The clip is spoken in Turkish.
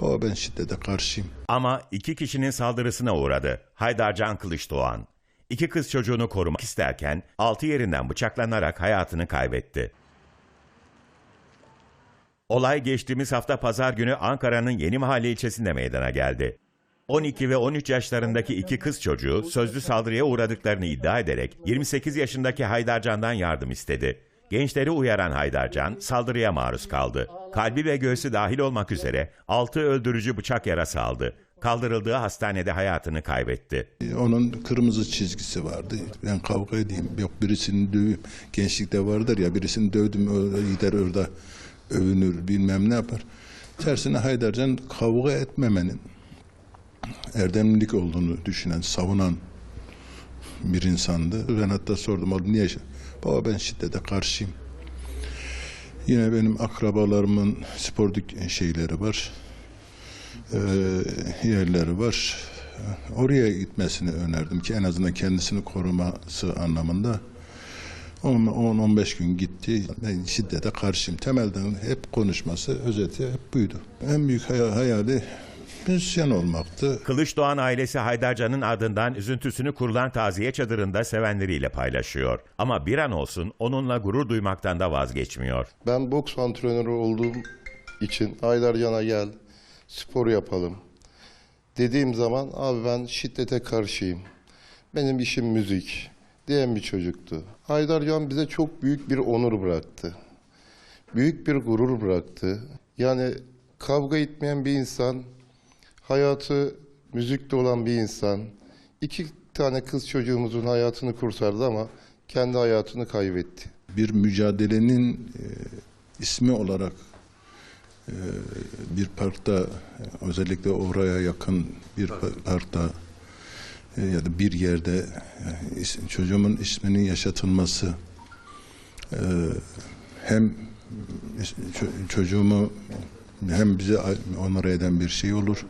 Baba ben şiddete karşıyım. Ama iki kişinin saldırısına uğradı. Haydarcan Kılıçdoğan. İki kız çocuğunu korumak isterken altı yerinden bıçaklanarak hayatını kaybetti. Olay geçtiğimiz hafta pazar günü Ankara'nın Yeni Mahalle ilçesinde meydana geldi. 12 ve 13 yaşlarındaki iki kız çocuğu sözlü saldırıya uğradıklarını iddia ederek 28 yaşındaki Haydarcan'dan yardım istedi. Gençleri uyaran Haydarcan saldırıya maruz kaldı. Kalbi ve göğsü dahil olmak üzere 6 öldürücü bıçak yarası aldı. Kaldırıldığı hastanede hayatını kaybetti. Onun kırmızı çizgisi vardı. Ben kavga edeyim. Yok birisini döveyim. Gençlikte vardır ya birisini dövdüm öyle gider orada övünür bilmem ne yapar. Tersine Haydarcan kavga etmemenin erdemlilik olduğunu düşünen, savunan bir insandı. Ben hatta sordum oğlum niye? şi-" Baba ben şiddete karşıyım. Yine benim akrabalarımın spor şeyleri var. Ee, yerleri var. Oraya gitmesini önerdim ki en azından kendisini koruması anlamında. 10-15 gün gitti. Ben şiddete karşıyım. Temelden hep konuşması, özeti hep buydu. En büyük hay- hayali müzisyen olmaktı. Kılıçdoğan ailesi Haydarcan'ın ardından üzüntüsünü kurulan taziye çadırında sevenleriyle paylaşıyor. Ama bir an olsun onunla gurur duymaktan da vazgeçmiyor. Ben boks antrenörü olduğum için Aydar Yan'a gel, spor yapalım. Dediğim zaman abi ben şiddete karşıyım. Benim işim müzik diyen bir çocuktu. Haydar Can bize çok büyük bir onur bıraktı. Büyük bir gurur bıraktı. Yani kavga etmeyen bir insan, hayatı müzikte olan bir insan. iki tane kız çocuğumuzun hayatını kurtardı ama kendi hayatını kaybetti. bir mücadelenin e, ismi olarak e, bir parkta özellikle oraya yakın bir pa- parkta e, ya da bir yerde e, is- çocuğumun isminin yaşatılması e, hem çocuğumu hem bizi onur eden bir şey olur